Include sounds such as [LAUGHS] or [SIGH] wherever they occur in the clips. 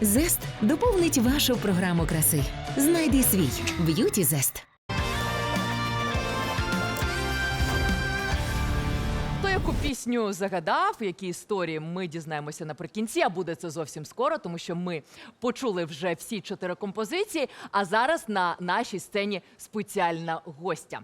Зест доповнить вашу програму краси. Знайди свій б'юті зест. Хто яку пісню загадав, які історії ми дізнаємося наприкінці, а буде це зовсім скоро, тому що ми почули вже всі чотири композиції. А зараз на нашій сцені спеціальна гостя.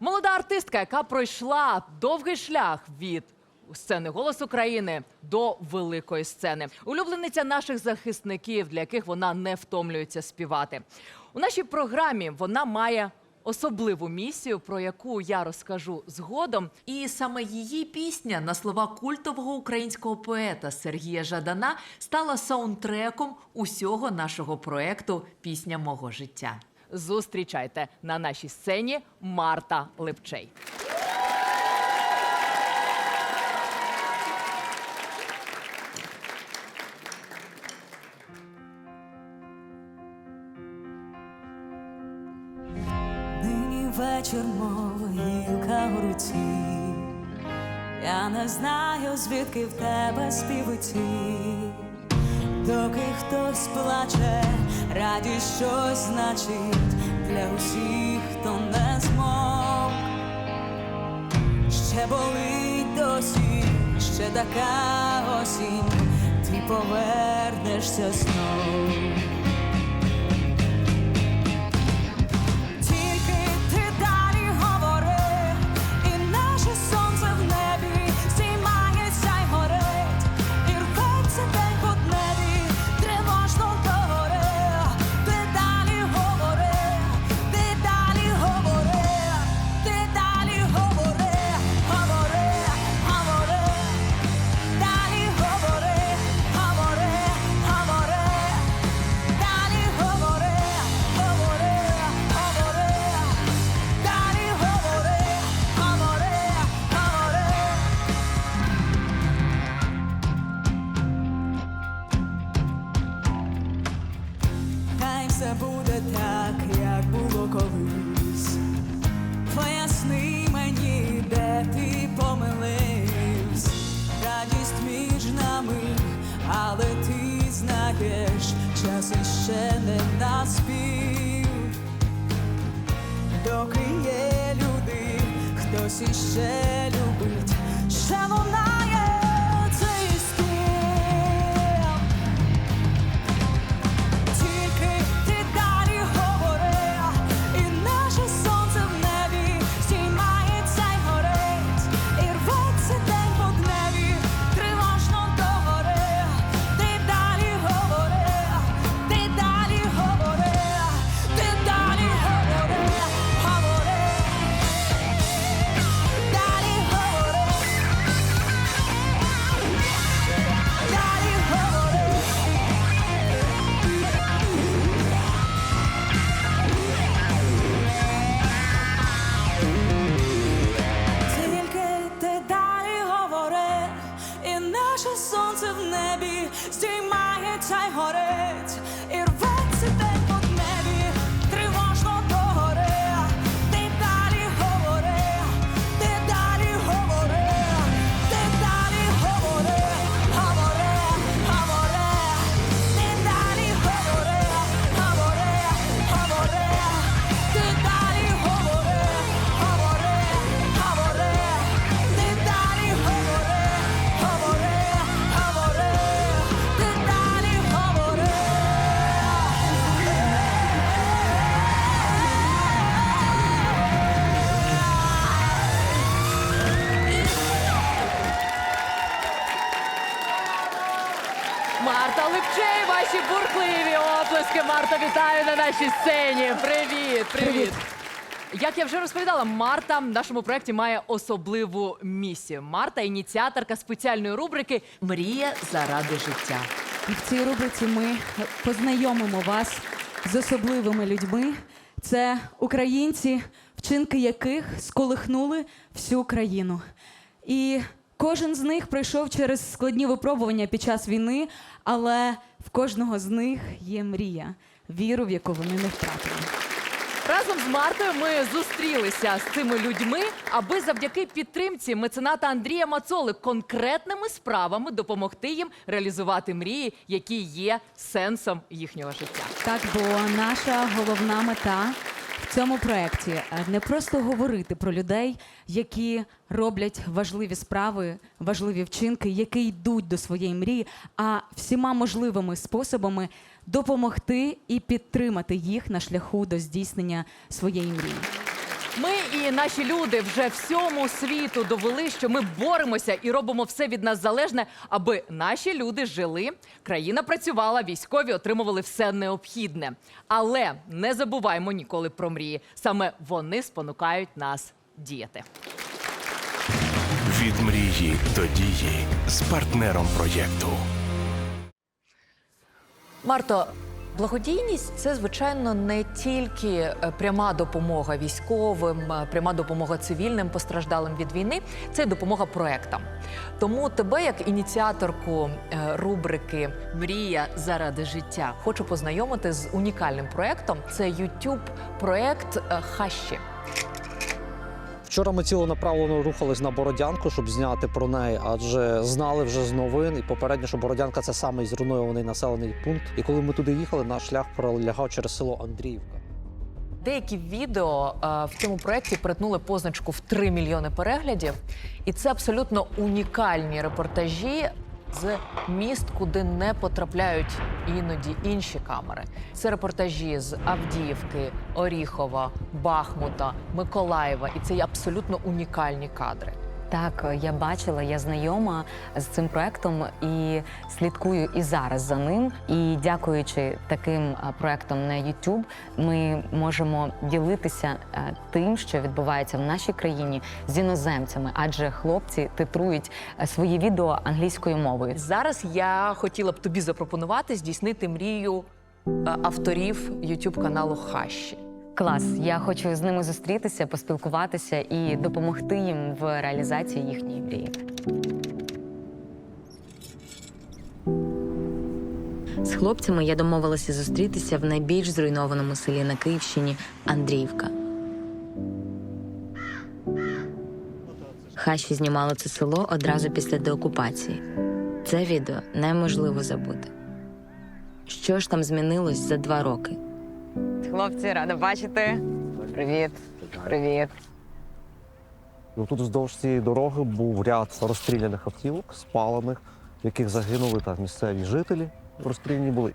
Молода артистка, яка пройшла довгий шлях від сцени Голос України до великої сцени. Улюблениця наших захисників, для яких вона не втомлюється співати. У нашій програмі вона має особливу місію, про яку я розкажу згодом. І саме її пісня на слова культового українського поета Сергія Жадана стала саундтреком усього нашого проекту Пісня мого життя. Зустрічайте на нашій сцені Марта Лепчей. Вечір, мов у руці. Я не знаю, звідки в тебе співуці. Доки хтось плаче, радість щось значить для усіх, хто не змог. Ще болить досі, ще така осінь, ти повернешся знов. Знаєш, час іще не наспів. Доки є люди, хтось іще любить, Марта ваші бурхливі оплески. Марта, вітаю на нашій сцені. Привіт, привіт. Як я вже розповідала, Марта в нашому проєкті має особливу місію. Марта ініціаторка спеціальної рубрики Мрія заради життя. І в цій рубриці ми познайомимо вас з особливими людьми. Це українці, вчинки яких сколихнули всю країну. І кожен з них пройшов через складні випробування під час війни, але в кожного з них є мрія, віру, в яку вони не втратили. Разом з Мартою ми зустрілися з цими людьми, аби завдяки підтримці мецената Андрія Мацоли конкретними справами допомогти їм реалізувати мрії, які є сенсом їхнього життя. Так, бо наша головна мета цьому проєкті е, не просто говорити про людей, які роблять важливі справи, важливі вчинки, які йдуть до своєї мрії, а всіма можливими способами допомогти і підтримати їх на шляху до здійснення своєї мрії. Ми і наші люди вже всьому світу довели, що ми боремося і робимо все від нас залежне, аби наші люди жили, країна працювала, військові отримували все необхідне. Але не забуваймо ніколи про мрії. Саме вони спонукають нас діяти. Від мрії до дії з партнером проєкту. Марто, благодійність це звичайно не тільки е, пряма допомога військовим, е, пряма допомога цивільним постраждалим від війни, це допомога проектам. Тому тебе, як ініціаторку е, рубрики Мрія заради життя, хочу познайомити з унікальним проектом. Це youtube проект Хащі. Вчора ми ціленаправлено рухались на Бородянку, щоб зняти про неї, адже знали вже з новин і попередньо, що Бородянка це самий зруйнований населений пункт. І коли ми туди їхали, наш шлях пролягав через село Андріївка. Деякі відео е, в цьому проєкті перетнули позначку в 3 мільйони переглядів, і це абсолютно унікальні репортажі з міст, куди не потрапляють іноді інші камери. Це репортажі з Авдіївки, Оріхова, Бахмута, Миколаєва, і це є абсолютно унікальні кадри. Так, я бачила, я знайома з цим проектом і слідкую і зараз за ним. І дякуючи таким проектам на YouTube, ми можемо ділитися е, тим, що відбувається в нашій країні з іноземцями, адже хлопці титрують е, свої відео англійською мовою. Зараз я хотіла б тобі запропонувати здійснити мрію е, авторів youtube каналу Хащі. Клас, я хочу з ними зустрітися, поспілкуватися і допомогти їм в реалізації їхньої мрії. З хлопцями я домовилася зустрітися в найбільш зруйнованому селі на Київщині Андріївка. Хаші знімали це село одразу після деокупації. Це відео неможливо забути. Що ж там змінилось за два роки? Хлопці, рада бачити. Привіт. Привіт. Ну тут вздовж цієї дороги був ряд розстріляних автівок, спалених, в яких загинули так місцеві жителі. Розстріляні були.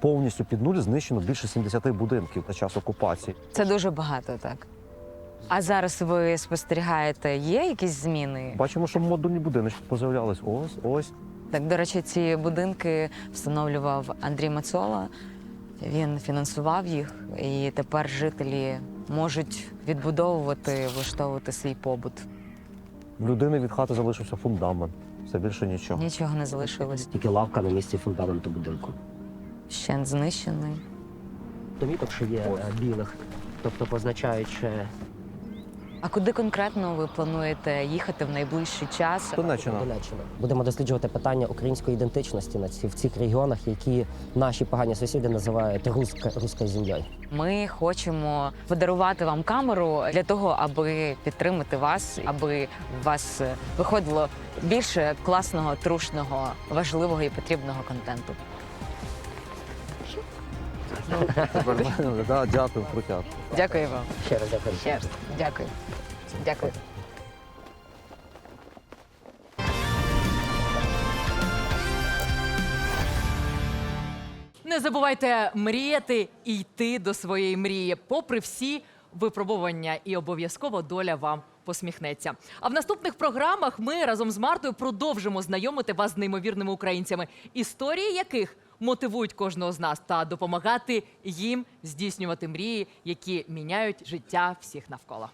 Повністю під нуль знищено більше 70 будинків на час окупації. Це дуже багато, так. А зараз ви спостерігаєте, є якісь зміни? Бачимо, що модульні будиночки поз'являлись. Ось, ось. Так, до речі, ці будинки встановлював Андрій Мацола. Він фінансував їх, і тепер жителі можуть відбудовувати, влаштовувати свій побут. В людини від хати залишився фундамент. Все більше нічого. Нічого не залишилось. Тільки лавка на місці фундаменту будинку. Ще знищений. Доміток, що є е, білих, тобто позначаючи А куди конкретно ви плануєте їхати в найближчий час? Донеччина. Донеччину. Будемо досліджувати питання української ідентичності на ці в цих регіонах, які наші погані сусіди називають руска, руською землею. Ми хочемо подарувати вам камеру для того, аби підтримати вас, аби у вас виходило більше класного, трушного, важливого і потрібного контенту. [LAUGHS] Дякую. Дякую вам. Ще раз дякую. Ще раз. Дякую. Дякую. Не забувайте мріяти і йти до своєї мрії, попри всі випробування, і обов'язково доля вам посміхнеться. А в наступних програмах ми разом з Мартою продовжимо знайомити вас з неймовірними українцями, історії яких мотивують кожного з нас та допомагати їм здійснювати мрії, які міняють життя всіх навколо.